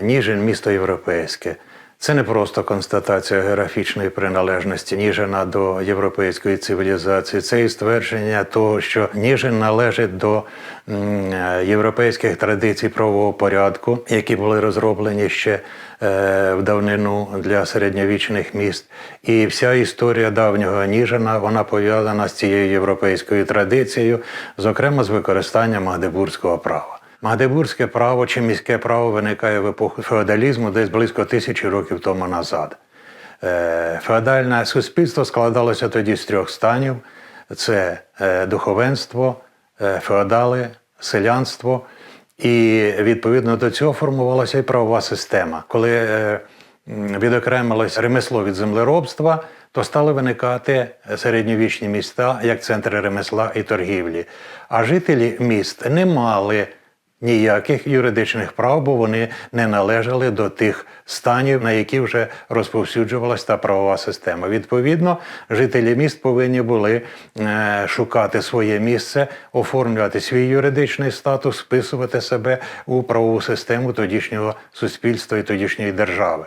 Ніжин місто європейське. Це не просто констатація географічної приналежності Ніжина до європейської цивілізації. Це і ствердження того, що Ніжин належить до європейських традицій правового порядку, які були розроблені ще е, в давнину для середньовічних міст. І вся історія давнього Ніжина вона пов'язана з цією європейською традицією, зокрема з використанням магдебурзького права. Магдебурзьке право чи міське право виникає в епоху феодалізму десь близько тисячі років тому назад. Е, Феодальне суспільство складалося тоді з трьох станів: це е, духовенство, е, феодали, селянство. І відповідно до цього формувалася і правова система. Коли відокремилось ремесло від землеробства, то стали виникати середньовічні міста як центри ремесла і торгівлі. А жителі міст не мали ніяких юридичних прав, бо вони не належали до тих станів, на які вже розповсюджувалась та правова система. Відповідно, жителі міст повинні були е, шукати своє місце, оформлювати свій юридичний статус, вписувати себе у правову систему тодішнього суспільства і тодішньої держави.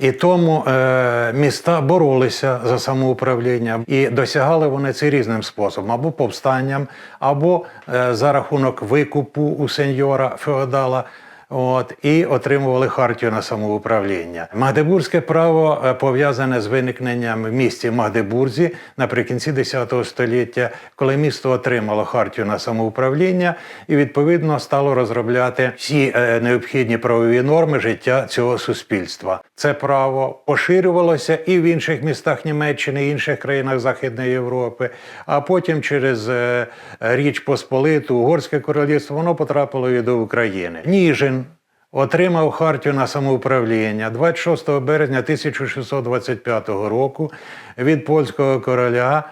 І тому е, міста боролися за самоуправління і досягали вони це різним способом: або повстанням, або е, за рахунок викупу у сеньора феодала. От і отримували хартію на самоуправління. Магдебурзьке право е, пов'язане з виникненням в місті Магдебурзі наприкінці X століття, коли місто отримало хартію на самоуправління і відповідно стало розробляти всі е, необхідні правові норми життя цього суспільства. Це право поширювалося і в інших містах Німеччини, і інших країнах Західної Європи. А потім через е, Річ Посполиту, Угорське королівство, воно потрапило і до України. Ніжин отримав хартію на самоуправління 26 березня 1625 року від польського короля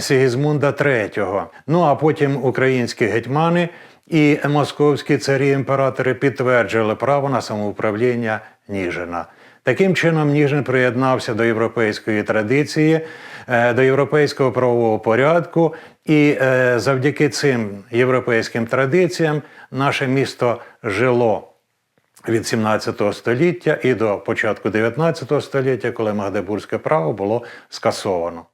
Сігізмунда III. Ну а потім українські гетьмани і московські царі імператори підтверджували право на самоуправління Ніжина. Таким чином, Ніжин приєднався до європейської традиції, е, до європейського правового порядку, і е, завдяки цим європейським традиціям наше місто жило від 17 століття і до початку 19 століття, коли Магдебурзьке право було скасовано.